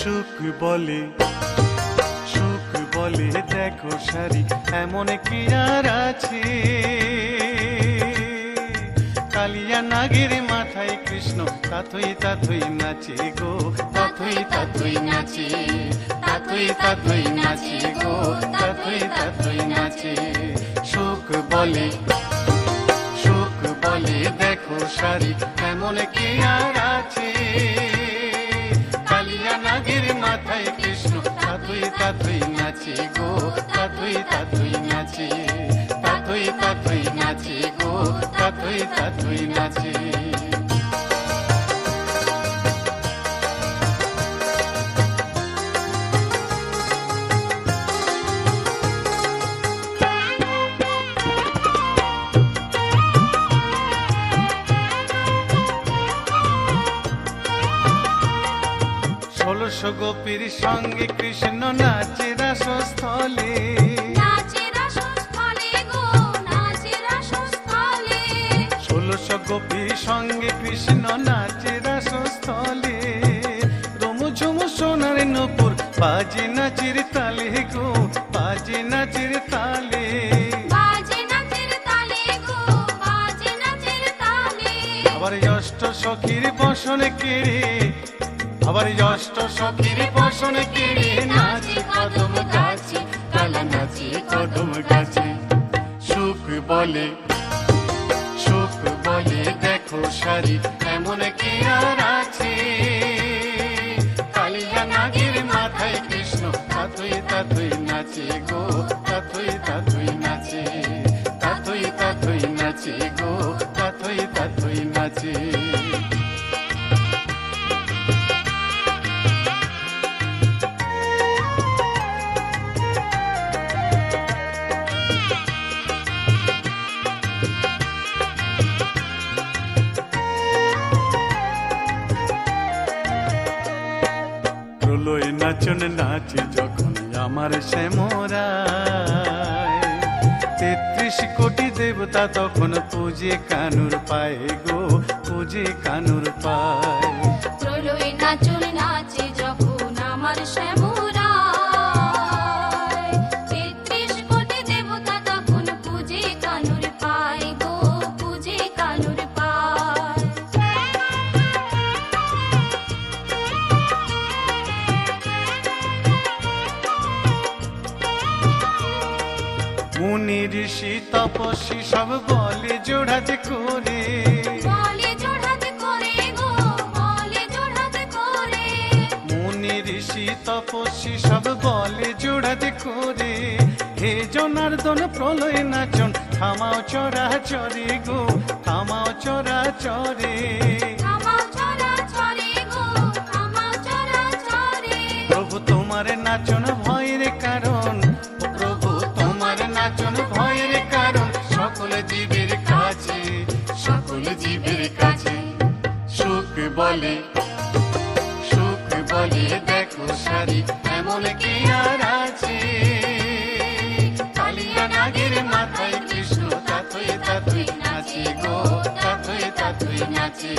সুখ বলে সুখ বলে, দেখো সারি এমন কি আর আছে। কালিয়া নাগের মাথায় কৃষ্ণ তাথই তাথই নাচে গো তাথই তাথই নাচে তাথই তাথই নাচে গো তাথই তাথই নাচে। সুখ বলে সুখ বলে, দেখো সারি এমন কি আর আছে ষোলশো গোপীর সঙ্গে কৃষ্ণ নাচে রাসস্থলে ষোলশো সঙ্গে কৃষ্ণ নাচে রাসস্থলে। ঝুমু সোনার নপুর বাজে নাচের তালে গো বাজে নাচের তালে। তালে তালে। আবার অষ্ট সখীর বসন কেড়ে আবার অষ্ট সখীর বসন কেড়ে নাচে কদম গাছে কালা নাচে কদম গাছে। সুখ বলে সারি এমন কি আর আছে? কালিয়া নাগির মাথায় কৃষ্ণ, তাতুই তাতুই নাচে গো, তাতুই তাতুই নাচে, তাতুই তাতুই নাচে গো, তাতুই তাতুই নাচে। প্রলয় নাচন নাচে, যখন আমার শ্যামরা তেত্রিশ কোটি দেবতা তখন পুজে কানুর পায় গো, পুজে কানুর পায়। মুনি ঋষি তপস্বী সব বলে জোড়াতে করে। মুনি ঋষি তপস্বী সব বলে জোড়াতে করে। হে জনার্দন প্রলয় নাচন থামাও চরা চরে গো থামাও চরা চরে পথের কাছে। সুখ বলে সুখ বলে দেখো সারি এমন কি আর আছে? কালিয়া নাগের মাথায় কৃষ্ণ, তাতুই তাতুই নাচে গো, তাতুই তাতুই নাচে।